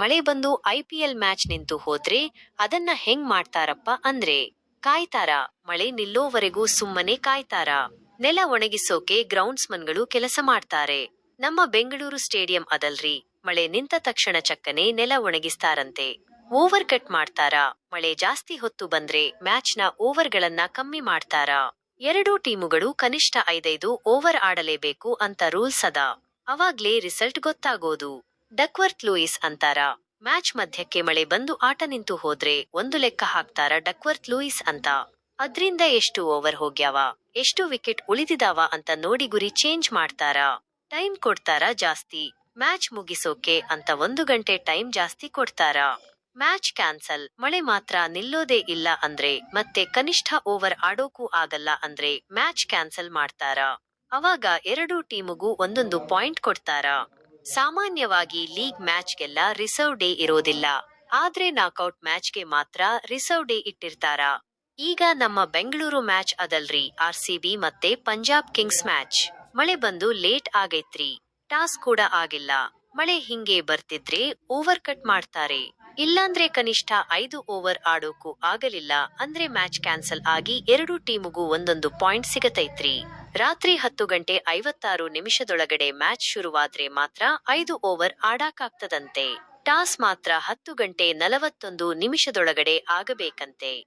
ಮಳೆ ಬಂದು IPL match ನಿಂತು ಹೋದ್ರೆ ಅದನ್ನ ಹೆಂಗ್ ಮಾಡ್ತಾರಪ್ಪ ಅಂದ್ರೆ, ಕಾಯ್ತಾರ? ಮಳೆ ನಿಲ್ಲೋವರೆಗೂ ಸುಮ್ಮನೆ ಕಾಯ್ತಾರ? ನೆಲ ಒಣಗಿಸೋಕೆ ಗ್ರೌಂಡ್ಸ್ಮನ್ಗಳು ಕೆಲಸ ಮಾಡ್ತಾರೆ. ನಮ್ಮ ಬೆಂಗಳೂರು ಸ್ಟೇಡಿಯಂ ಅದಲ್ರಿ, ಮಳೆ ನಿಂತ ತಕ್ಷಣ ಚಕ್ಕನೆ ನೆಲ ಒಣಗಿಸ್ತಾರಂತೆ. ಓವರ್ ಕಟ್ ಮಾಡ್ತಾರ? ಮಳೆ ಜಾಸ್ತಿ ಹೊತ್ತು ಬಂದ್ರೆ ಮ್ಯಾಚ್ನ ಓವರ್ಗಳನ್ನ ಕಮ್ಮಿ ಮಾಡ್ತಾರ? ಎರಡೂ ಟೀಮುಗಳು ಕನಿಷ್ಠ ಐದೈದು ಓವರ್ ಆಡಲೇಬೇಕು ಅಂತ ರೂಲ್ಸ್ ಅದ. ಅವಾಗ್ಲೇ ರಿಸಲ್ಟ್ ಗೊತ್ತಾಗೋದು. ಡಕ್ವರ್ತ್ ಲೂಯಿಸ್ ಅಂತಾರ. ಮ್ಯಾಚ್ ಮಧ್ಯಕ್ಕೆ ಮಳೆ ಬಂದು ಆಟ ನಿಂತು ಹೋದ್ರೆ ಒಂದು ಲೆಕ್ಕ ಹಾಕ್ತಾರ ಡಕ್ವರ್ತ್ ಲೂಯಿಸ್ ಅಂತ. ಅದ್ರಿಂದ ಎಷ್ಟು ಓವರ್ ಹೋಗ್ಯಾವ? ಎಷ್ಟು ವಿಕೆಟ್ ಉಳಿದಿದಾವ ಅಂತ ನೋಡಿ ಗುರಿ ಚೇಂಜ್ ಮಾಡ್ತಾರ. ಟೈಮ್ ಕೊಡ್ತಾರ ಜಾಸ್ತಿ. ಮ್ಯಾಚ್ ಮುಗಿಸೋಕೆ ಅಂತ ಒಂದು ಗಂಟೆ ಟೈಮ್ ಜಾಸ್ತಿ ಕೊಡ್ತಾರ. Match cancel. ಮಳೆ ಮಾತ್ರ ನಿಲ್ಲೋದೇ ಇಲ್ಲ ಅಂದ್ರೆ, ಮತ್ತೆ ಕನಿಷ್ಠ ಓವರ್ ಆಡೋಕೂ ಆಗಲ್ಲ ಅಂದ್ರೆ ಮ್ಯಾಚ್ ಕ್ಯಾನ್ಸಲ್ ಮಾಡ್ತಾರ. ಅವಾಗ ಎರಡೂ ಟೀಮುಗೂ ಒಂದೊಂದು ಪಾಯಿಂಟ್ ಕೊಡ್ತಾರ. ಸಾಮಾನ್ಯವಾಗಿ ಲೀಗ್ ಮ್ಯಾಚ್ಗೆಲ್ಲ ರಿಸರ್ವ್ ಡೇ ಇರೋದಿಲ್ಲ. ಆದ್ರೆ ನಾಕೌಟ್ ಮ್ಯಾಚ್ಗೆ ಮಾತ್ರ ರಿಸರ್ವ್ ಡೇ ಇಟ್ಟಿರ್ತಾರ. ಈಗ ನಮ್ಮ ಬೆಂಗಳೂರು ಮ್ಯಾಚ್ ಅದಲ್ರಿ ಆರ್ಸಿಬಿ ಮತ್ತೆ ಪಂಜಾಬ್ ಕಿಂಗ್ಸ್ ಮ್ಯಾಚ್. ಮಳೆ ಬಂದು ಲೇಟ್ ಆಗೈತ್ರಿ, ಟಾಸ್ ಕೂಡ ಆಗಿಲ್ಲ. ಮಳೆ ಹಿಂಗೆ ಬರ್ತಿದ್ರೆ ಓವರ್ ಕಟ್ ಮಾಡ್ತಾರೆ. ಇಲ್ಲಾಂದ್ರೆ ಕನಿಷ್ಠ ಐದು ಓವರ್ ಆಡೋಕು ಆಗಲಿಲ್ಲ ಅಂದ್ರೆ ಮ್ಯಾಚ್ ಕ್ಯಾನ್ಸಲ್ ಆಗಿ ಎರಡು ಟೀಮುಗೂ ಒಂದೊಂದು ಪಾಯಿಂಟ್ ಸಿಗತೈತ್ರಿ. ರಾತ್ರಿ ಹತ್ತು ಗಂಟೆ ಐವತ್ತಾರು ನಿಮಿಷದೊಳಗಡೆ ಮ್ಯಾಚ್ ಶುರುವಾದ್ರೆ ಮಾತ್ರ ಐದು ಓವರ್ ಆಡಾಕಾಗ್ತದಂತೆ ಟಾಸ್ ಮಾತ್ರ ಹತ್ತು ಗಂಟೆ ನಲವತ್ತೊಂದು ನಿಮಿಷದೊಳಗಡೆ ಆಗಬೇಕಂತೆ.